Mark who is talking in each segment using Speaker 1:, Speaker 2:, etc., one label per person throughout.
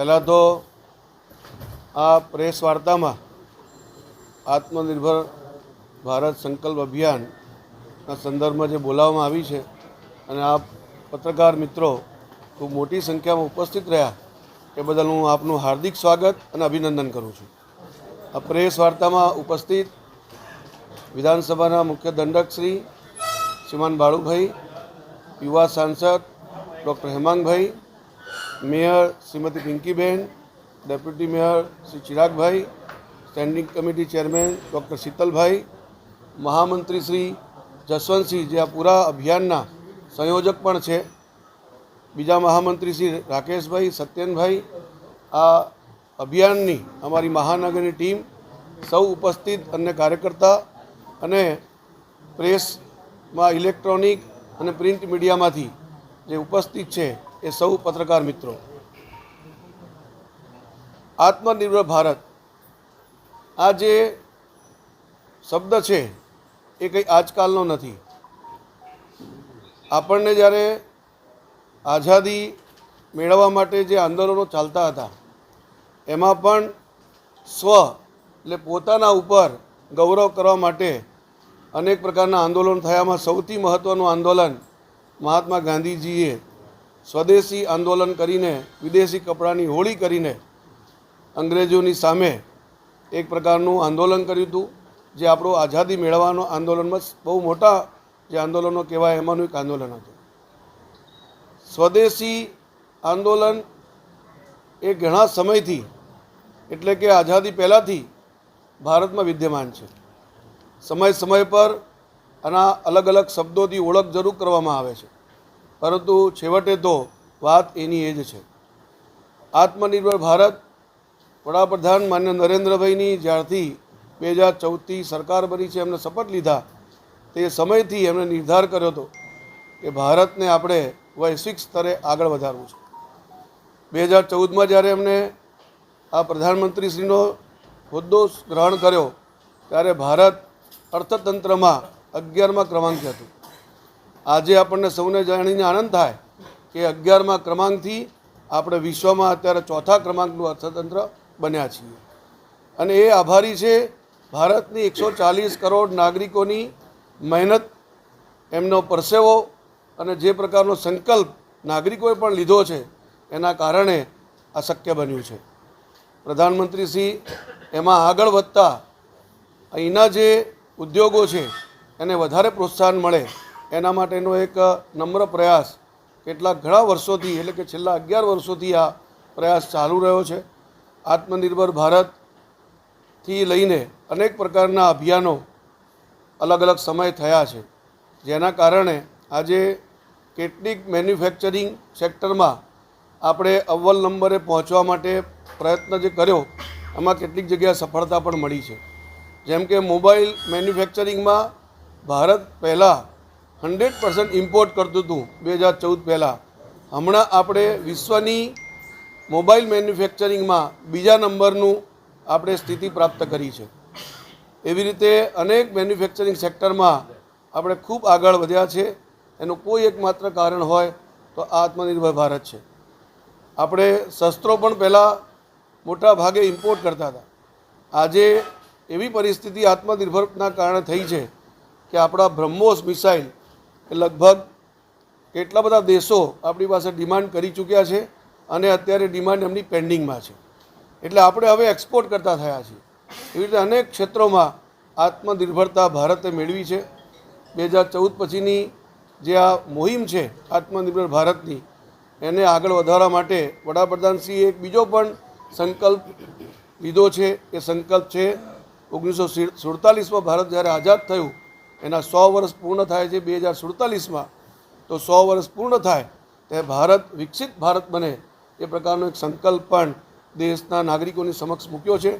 Speaker 1: પહેલાં તો આ પ્રેસ વાર્તામાં આત્મનિર્ભર ભારત સંકલ્પ અભિયાનના સંદર્ભમાં જે બોલાવવામાં આવી છે અને આ પત્રકાર મિત્રો ખૂબ મોટી સંખ્યામાં ઉપસ્થિત રહ્યા, એ બદલ હું આપનું હાર્દિક સ્વાગત અને અભિનંદન કરું છું. આ પ્રેસ વાર્તામાં ઉપસ્થિત વિધાનસભાના મુખ્ય દંડક શ્રી શ્રીમાન બાળુભાઈ, યુવા સાંસદ doctor Hemangbhai mayor Shrimati Pinkiben, deputy mayor Shri Chiragbhai, standing committee chairman doctor Shitalbhai, મહામંત્રી શ્રી જસવંતસિંહ, જે આ પૂરા અભિયાનના સંયોજક પણ છે. બીજા મહામંત્રી શ્રી રાકેશભાઈ, સત્યનભાઈ, આ અભિયાનની અમારી મહાનગરની ટીમ સૌ ઉપસ્થિત અને કાર્યકર્તા અને પ્રેસમાં ઇલેક્ટ્રોનિક અને પ્રિન્ટ મીડિયામાંથી જે ઉપસ્થિત છે એ સૌ પત્રકાર મિત્રો. આત્મનિર્ભર ભારત. આ જે શબ્દ છે, એ કંઈ આજકાલનો નથી. આપણને જ્યારે આઝાદી મેળવવા માટે જે આંદોલનો ચાલતા હતા, એમાં પણ સ્વ એટલે પોતાના ઉપર ગૌરવ કરવા માટે અનેક પ્રકારના આંદોલન થયામાં સૌથી મહત્ત્વનું આંદોલન મહાત્મા ગાંધીજીએ સ્વદેશી આંદોલન કરીને, વિદેશી કપડાની હોળી કરીને અંગ્રેજોની સામે એક પ્રકારનું આંદોલન કર્યું હતું, જે આપણું આઝાદી મેળવવાનો આંદોલનમાં બહુ મોટા જે આંદોલનો કહેવાય એમાંનું એક આંદોલન હતું. સ્વદેશી આંદોલન એ ઘણા સમયથી, એટલે કે આઝાદી પહેલાંથી ભારતમાં વિદ્યમાન છે. સમય સમય પર આના અલગ અલગ શબ્દોથી ઓળખ જરૂર કરવામાં આવે છે. પરંતુ છેવટે તો વાત એની એ જ છે. આત્મનિર્ભર ભારત વડાપ્રધાન માન્ય નરેન્દ્રભાઈની જ્યારથી બે હજાર ચૌદથી સરકાર બની છે, એમને શપથ લીધા, તે સમયથી એમણે નિર્ધાર કર્યો હતો કે ભારતને આપણે વૈશ્વિક સ્તરે આગળ વધારવું છે. બે હજાર ચૌદમાં જ્યારે એમણે આ પ્રધાનમંત્રીશ્રીનો હોદ્દો ગ્રહણ કર્યો, ત્યારે ભારત અર્થતંત્રમાં અગિયારમાં ક્રમાંકે હતું. આજે આપણને સૌને જાણીને આનંદ થાય કે અગિયારમાં ક્રમાંકથી આપણે વિશ્વમાં અત્યારે ચોથા ક્રમાંકનું અર્થતંત્ર બન્યા છીએ. અને એ આભારી છે, ભારતની એકસો ચાલીસ કરોડ નાગરિકોની મહેનત, એમનો પરસેવો અને જે પ્રકારનો સંકલ્પ નાગરિકોએ પણ લીધો છે, એના કારણે આ શક્ય બન્યું છે. પ્રધાનમંત્રીશ્રી એમાં આગળ વધતા અહીંના જે ઉદ્યોગો છે, એને વધારે પ્રોત્સાહન મળે એના માટેનો એક નમ્ર પ્રયાસ કેટલાક ઘણા વર્ષોથી, એટલે કે છેલ્લા અગિયાર વર્ષોથી આ પ્રયાસ ચાલુ રહ્યો છે. આત્મનિર્ભર ભારતથી લઈને અનેક પ્રકારના અભિયાનો અલગ અલગ સમય થયા છે. જેના કારણે આજે કેટલીક મેન્યુફેક્ચરિંગ સેક્ટરમાં આપણે અવ્વલ નંબરે પહોંચવા માટે પ્રયત્ન જે કર્યો, એમાં કેટલીક જગ્યાએ સફળતા પણ મળી છે. જેમ કે મોબાઈલ મેન્યુફેક્ચરિંગમાં ભારત પહેલાં હંડ્રેડ પર્સન્ટ ઇમ્પોર્ટ કરતું હતું બે હજાર ચૌદ પહેલાં. હમણાં આપણે વિશ્વની મોબાઈલ મેન્યુફેક્ચરિંગમાં બીજા નંબરનું આપણે સ્થિતિ પ્રાપ્ત કરી છે. એવી રીતે અનેક મેન્યુફેક્ચરિંગ સેક્ટરમાં આપણે ખૂબ આગળ વધ્યા છે. એનું કોઈ એકમાત્ર કારણ હોય તો આ આત્મનિર્ભર ભારત છે. આપણે શસ્ત્રો પણ પહેલાં મોટા ભાગે ઇમ્પોર્ટ કરતા હતા. આજે એવી પરિસ્થિતિ આત્મનિર્ભરના કારણે થઈ છે કે આપણા બ્રહ્મોસ મિસાઇલ લગભગ કેટલા બધા દેશો આપણી પાસે ડિમાન્ડ કરી ચૂક્યા છે અને અત્યારે ડિમાન્ડ એમની પેન્ડિંગમાં છે. એટલે આપણે હવે એક્સપોર્ટ કરતા થયા છીએ. એવી રીતે અનેક ક્ષેત્રોમાં આત્મનિર્ભરતા ભારતે મેળવી છે. બે હજાર ચૌદ પછીની જે આ મુહિમ છે, આત્મનિર્ભર ભારતની, એને આગળ વધારવા માટે વડાપ્રધાનશ્રીએ એક બીજો પણ સંકલ્પ લીધો છે. એ સંકલ્પ છે ઓગણીસો સુડતાલીસમાં ભારત જ્યારે આઝાદ થયું એના સો વર્ષ પૂર્ણ થાય છે બે હજાર સુડતાલીસમાં, તો સો વર્ષ પૂર્ણ થાય તે ભારત, વિકસિત ભારત બને એ પ્રકારનો એક સંકલ્પ પણ દેશના નાગરિકોની સમક્ષ મૂક્યો છે.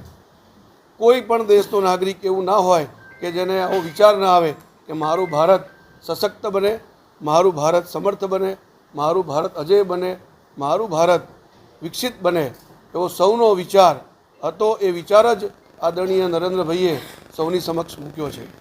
Speaker 1: કોઈ પણ દેશનો નાગરિક એવું ના હોય કે જેને આવો વિચાર ના આવે કે મારું ભારત સશક્ત બને, મારું ભારત સમર્થ બને, મારું ભારત અજય બને, મારું ભારત વિકસિત બને એવો સૌનો વિચાર હતો એ વિચાર જ આદરણીય નરેન્દ્રભાઈએ સૌની સમક્ષ મૂક્યો છે.